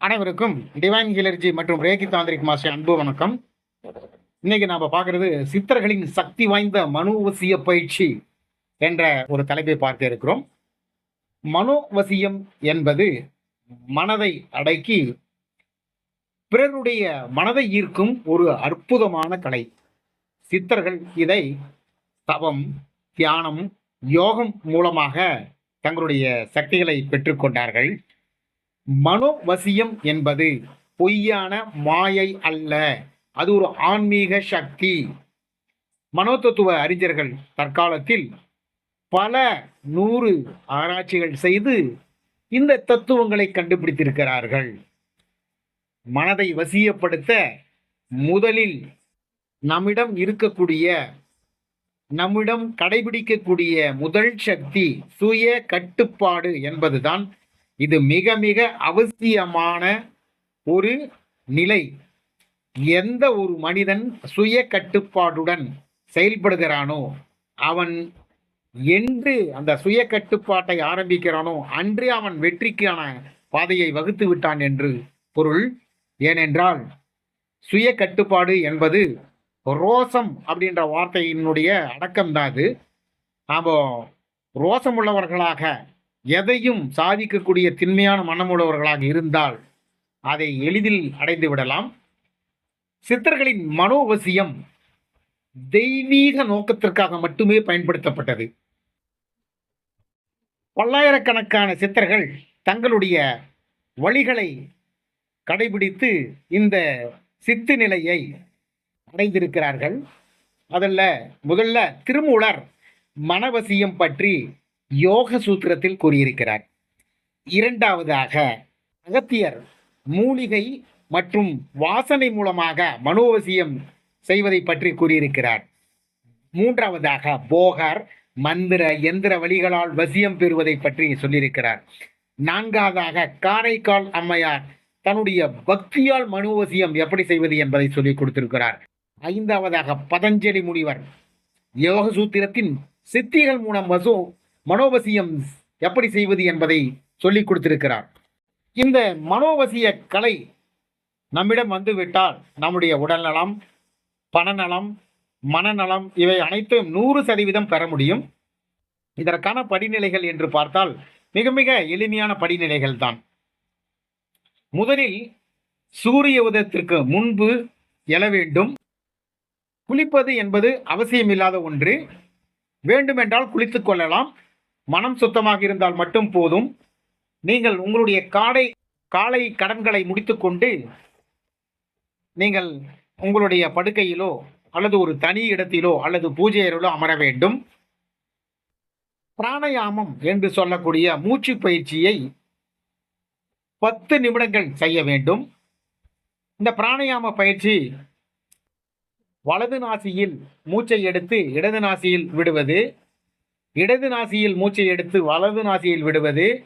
அனைவருக்கும் divine clergy மற்றும் reiki tantric master அன்பு வணக்கம். இன்னைக்கு நாம பார்க்கறது சித்தர்களின் சக்தி வாய்ந்த மனோவசிய பயிற்சி என்ற ஒரு தலைப்பை பார்க்க இருக்கிறோம். மனோவசியம் என்பது மனதை அடக்கி பிறருடைய மனதை ஈர்க்கும் ஒரு அற்புதமான கலை. சித்தர்கள் இதை தவம் தியானம் யோகம் மூலமாக தங்களுடைய சக்திகளை பெற்றுக்கொண்டார்கள் மனோவசியம் என்பது பொய்யான மாயை அல்ல. அது ஒரு ஆன்மீக சக்தி. மனோதத்துவ அறிஞர்கள் தற்காலத்தில் பல நூறு ஆராய்ச்சிகள் செய்து இந்த தத்துவங்களை கண்டுபிடித்திருக்கிறார்கள். மனதை வசியப்படுத்த முதலில் நம்மிடம் இருக்கக்கூடிய நம்மிடம் கடைபிடிக்கக்கூடிய முதல் சக்தி சுய கட்டுப்பாடு என்பதுதான் இது மிக மிக அவசியமான ஒரு நிலை. எந்த ஒரு மனிதன் சுய கட்டுப்பாடுடன் செயல்படுகிறானோ அவன் என்று அந்த சுய கட்டுப்பாட்டை ஆரம்பிக்கிறானோ அன்று அவன் வெற்றிக்கான பாதையை வகுத்து விட்டான் என்று பொருள். ஏனென்றால் சுய கட்டுப்பாடு என்பது ரோசம் அப்படின்ற வார்த்தையினுடைய அடக்கம்தான் அது. நாம் ரோசம் உள்ளவர்களாக எதையும் சாதிக்கக்கூடிய திண்மையான மனமுள்ளவர்களாக இருந்தால் அதை எளிதில் அடைந்து விடலாம். சித்தர்களின் மனோவசியம் தெய்வீக நோக்கத்திற்காக மட்டுமே பயன்படுத்தப்பட்டது. பல்லாயிரக்கணக்கான சித்தர்கள் தங்களுடைய வழிகளை கடைபிடித்து இந்த சித்து நிலையை அடைந்திருக்கிறார்கள். அதில் முதல்ல திருமூலர் மனவசியம் பற்றி யோக சூத்திரத்தில் கூறியிருக்கிறார். இரண்டாவதாக அகத்தியர் மூலிகை மற்றும் வாசனை மூலமாக மனோவசியம் செய்வதை பற்றி கூறியிருக்கிறார். மூன்றாவதாக போகர் மந்திர எந்திர வழிகளால் வசியம் பெறுவதை பற்றி சொல்லியிருக்கிறார். நான்காவதாக காரைக்கால் அம்மையார் தன்னுடைய பக்தியால் மனோவசியம் எப்படி செய்வது என்பதை சொல்லிக் கொடுத்திருக்கிறார். ஐந்தாவதாக பதஞ்சலி முனிவர். யோக சூத்திரத்தின் சித்திகள் மூலம் வசு மனோவசியம் எப்படி செய்வது என்பதை சொல்லிக் கொடுத்திருக்கிறார். இந்த மனோவசிய கலை நம்மிடம் வந்துவிட்டால் நம்முடைய உடல்நலம் பணநலம் மனநலம் இவை அனைத்தும் நூறு சதவீதம் பெற முடியும். இதற்கான படிநிலைகள் என்று பார்த்தால் மிக மிக எளிமையான படிநிலைகள் தான். முதலில் சூரிய உதயத்திற்கு முன்பு எழ வேண்டும். குளிப்பது என்பது அவசியமில்லாத ஒன்று. வேண்டுமென்றால் குளித்துக் கொள்ளலாம். மனம் சுத்தமாக இருந்தால் மட்டும் போதும். நீங்கள் உங்களுடைய காடை காலை கடன்களை முடித்துக்கொண்டு நீங்கள் உங்களுடைய படுக்கையிலோ அல்லது ஒரு தனி இடத்திலோ அல்லது பூஜை அறையிலோ அமர வேண்டும். பிராணயாமம் என்று சொல்லக்கூடிய மூச்சு பயிற்சியை பத்து நிமிடங்கள் செய்ய வேண்டும். இந்த பிராணயாம பயிற்சி வலது நாசியில் மூச்சை எடுத்து இடது நாசியில் விடுவது. இடது நாசியில் மூச்சை எடுத்து வலது நாசியில் விடுவது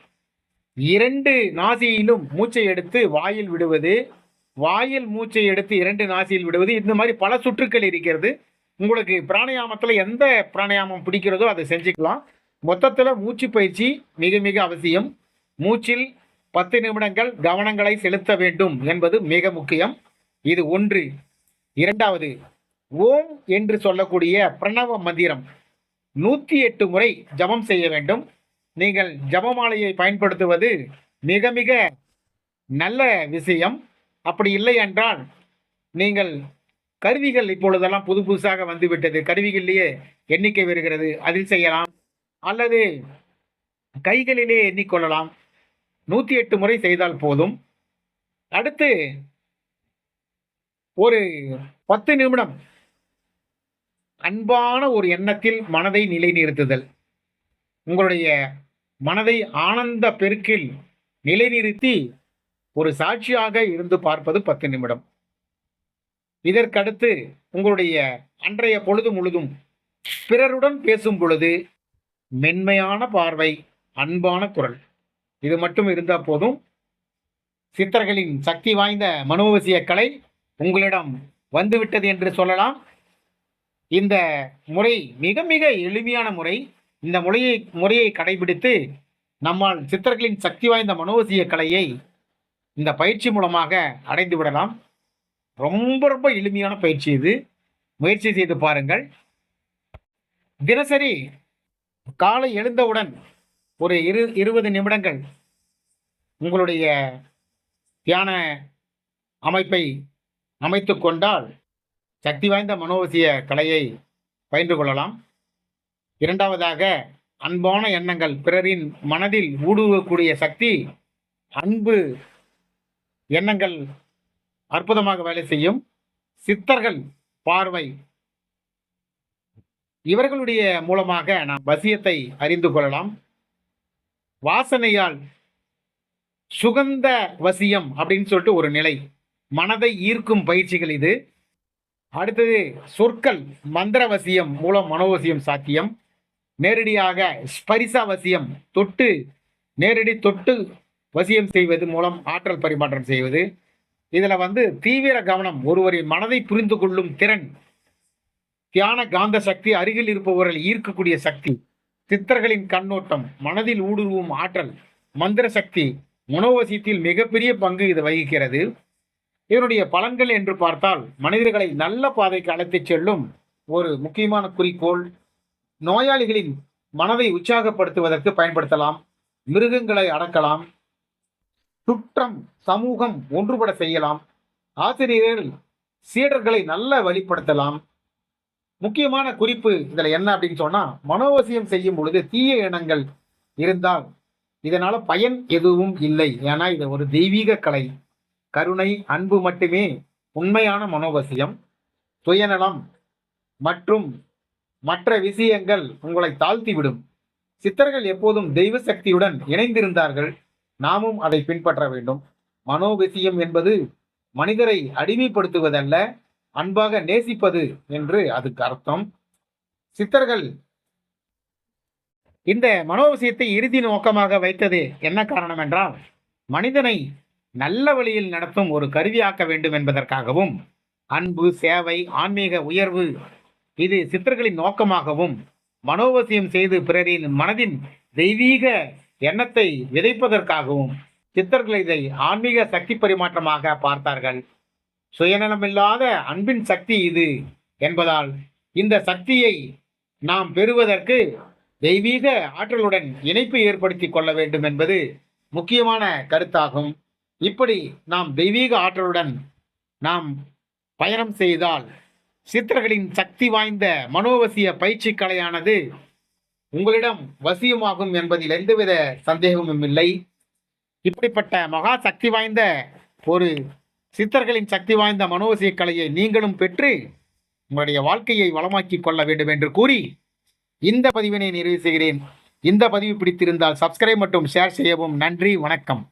இரண்டு நாசியிலும் மூச்சை எடுத்து வாயில் விடுவது வாயில் மூச்சை எடுத்து இரண்டு நாசியில் விடுவது இந்த மாதிரி பல சுற்றுக்கள் இருக்கிறது. உங்களுக்கு பிராணயாமத்தில் எந்த பிராணயாமம் பிடிக்கிறதோ அதை செஞ்சுக்கலாம். மொத்தத்தில் மூச்சு பயிற்சி மிக மிக அவசியம். மூச்சில் பத்து நிமிடங்கள் கவனங்களை செலுத்த வேண்டும் என்பது மிக முக்கியம். இது ஒன்று. இரண்டாவது ஓம் என்று சொல்லக்கூடிய பிரணவ மந்திரம். நூற்றி எட்டு முறை ஜபம் செய்ய வேண்டும். நீங்கள் ஜபமாலையை பயன்படுத்துவது மிக மிக நல்ல விஷயம். அப்படி இல்லை என்றால் நீங்கள் கருவிகள் இப்பொழுதெல்லாம் புது புதுசாக வந்துவிட்டது. கருவிகளிலேயே எண்ணிக்கை வருகிறது. அதில் செய்யலாம். அல்லது கைகளிலே எண்ணிக்கொள்ளலாம். நூற்றி எட்டு முறை செய்தால் போதும். அடுத்து ஒரு பத்து நிமிடம் அன்பான ஒரு எண்ணத்தில் மனதை நிலைநிறுத்துதல். உங்களுடைய மனதை ஆனந்த பெருக்கில் நிலைநிறுத்தி ஒரு சாட்சியாக இருந்து பார்ப்பது பத்து நிமிடம். இதற்கடுத்து உங்களுடைய அன்றைய பொழுது முழுதும் பிறருடன் பேசும் பொழுது மென்மையான பார்வை அன்பான குரல். இது மட்டும் இருந்தால் போதும். சித்தர்களின் சக்தி வாய்ந்த மனோவசிய கலை உங்களிடம் வந்துவிட்டது என்று சொல்லலாம். இந்த முறை மிக மிக எளிமையான முறை. இந்த முறையை முறையை கடைபிடித்து நம்மால் சித்தர்களின் சக்தி வாய்ந்த மனோசிய கலையை இந்த பயிற்சி மூலமாக அடைந்து விடலாம். ரொம்ப ரொம்ப எளிமையான பயிற்சி இது. முயற்சி செய்து பாருங்கள். தினசரி காலை எழுந்தவுடன் ஒரு இரு இருபது நிமிடங்கள் உங்களுடைய தியான அமைப்பை அமைத்து கொண்டால் சக்தி வாய்ந்த மனோவசிய கலையை பயின்று கொள்ளலாம். இரண்டாவதாக அன்பான எண்ணங்கள். பிறரின் மனதில் ஊடுருவக்கூடிய சக்தி அன்பு எண்ணங்கள் அற்புதமாக வேலை செய்யும். சித்தர்கள் பார்வை. இவர்களுடைய மூலமாக நாம் வசியத்தை அறிந்து கொள்ளலாம். வாசனையால் சுகந்த வசியம் அப்படின்னு சொல்லிட்டு ஒரு நிலை. மனதை ஈர்க்கும் பயிற்சிகள் இது. அடுத்தது சொற்கள் மந்திரவசியம் மூலம் மனோவசியம் சாத்தியம். நேரடியாக ஸ்பரிசாவசியம் தொட்டு நேரடி தொட்டு வசியம் செய்வது மூலம் ஆற்றல் பரிமாற்றம் செய்வது. இதில் வந்து தீவிர கவனம் ஒருவரின் மனதை புரிந்து கொள்ளும் திறன். தியான காந்த சக்தி அருகில் இருப்பவர்கள் ஈர்க்கக்கூடிய சக்தி. சித்தர்களின் கண்ணோட்டம் மனதில் ஊடுருவும் ஆற்றல் மந்திர சக்தி மனோவசியத்தில் மிகப்பெரிய பங்கு இது வகிக்கிறது. இதனுடைய பலன்கள் என்று பார்த்தால் மனிதர்களை நல்ல பாதைக்கு அழைத்துச் செல்லும் ஒரு முக்கியமான குறிக்கோள் நோயாளிகளின் மனதை உற்சாகப்படுத்துவதற்கு பயன்படுத்தலாம் மிருகங்களை அடக்கலாம் சுற்றம் சமூகம் ஒன்றுபட செய்யலாம் ஆசிரியர்கள் சீடர்களை நல்ல வழிப்படுத்தலாம். முக்கியமான குறிப்பு இதில் என்ன அப்படின்னு சொன்னால் மனோவசியம் செய்யும் பொழுது தீய எண்ணங்கள் இருந்தால் இதனால் பயன் எதுவும் இல்லை. ஏன்னா இது ஒரு தெய்வீக கலை. கருணை அன்பு மட்டுமே உண்மையான மனோவசியம் சுயநலம் மற்றும் மற்ற விஷயங்கள் உங்களை தாழ்த்திவிடும். சித்தர்கள் எப்போதும் தெய்வ சக்தியுடன் இணைந்திருந்தார்கள். நாமும் அதை பின்பற்ற வேண்டும். மனோவசியம் என்பது மனிதரை அடிமைப்படுத்துவதல்ல அன்பாக நேசிப்பது என்று அதுக்கு அர்த்தம். சித்தர்கள் இந்த மனோவசியத்தை இறுதி நோக்கமாக வைத்தது என்ன காரணம் என்றால் மனிதனை நல்ல வழியில் நடத்தும் ஒரு கருவியாக்க வேண்டும் என்பதற்காகவும் அன்பு சேவை ஆன்மீக உயர்வு இது சித்தர்களின் நோக்கமாகவும் மனோவசியம் செய்து பிறரின் மனதின் தெய்வீக எண்ணத்தை விதைப்பதற்காகவும் சித்தர்கள் இதை ஆன்மீக சக்தி பரிமாற்றமாக பார்த்தார்கள். சுயநலமில்லாத அன்பின் சக்தி இது என்பதால் இந்த சக்தியை நாம் பெறுவதற்கு தெய்வீக ஆற்றலுடன் இணைப்பு ஏற்படுத்தி கொள்ள வேண்டும் என்பது முக்கியமான கருத்தாகும். இப்படி நாம் தெய்வீக ஆற்றலுடன் நாம் பயணம் செய்தால் சித்தர்களின் சக்தி வாய்ந்த மனோவசிய பயிற்சி கலையானது உங்களிடம் வசியமாகும் என்பதில் எந்தவித சந்தேகமும் இல்லை. இப்படிப்பட்ட மகா சக்தி வாய்ந்த ஒரு சித்தர்களின் சக்தி வாய்ந்த மனோவசிய கலையை நீங்களும் பெற்று உங்களுடைய வாழ்க்கையை வளமாக்கி கொள்ள வேண்டும் என்று கூறி இந்த பதிவினை நிறைவு செய்கிறேன். இந்த பதிவு பிடித்திருந்தால் சப்ஸ்கிரைப் மற்றும் ஷேர் செய்யவும் நன்றி வணக்கம்.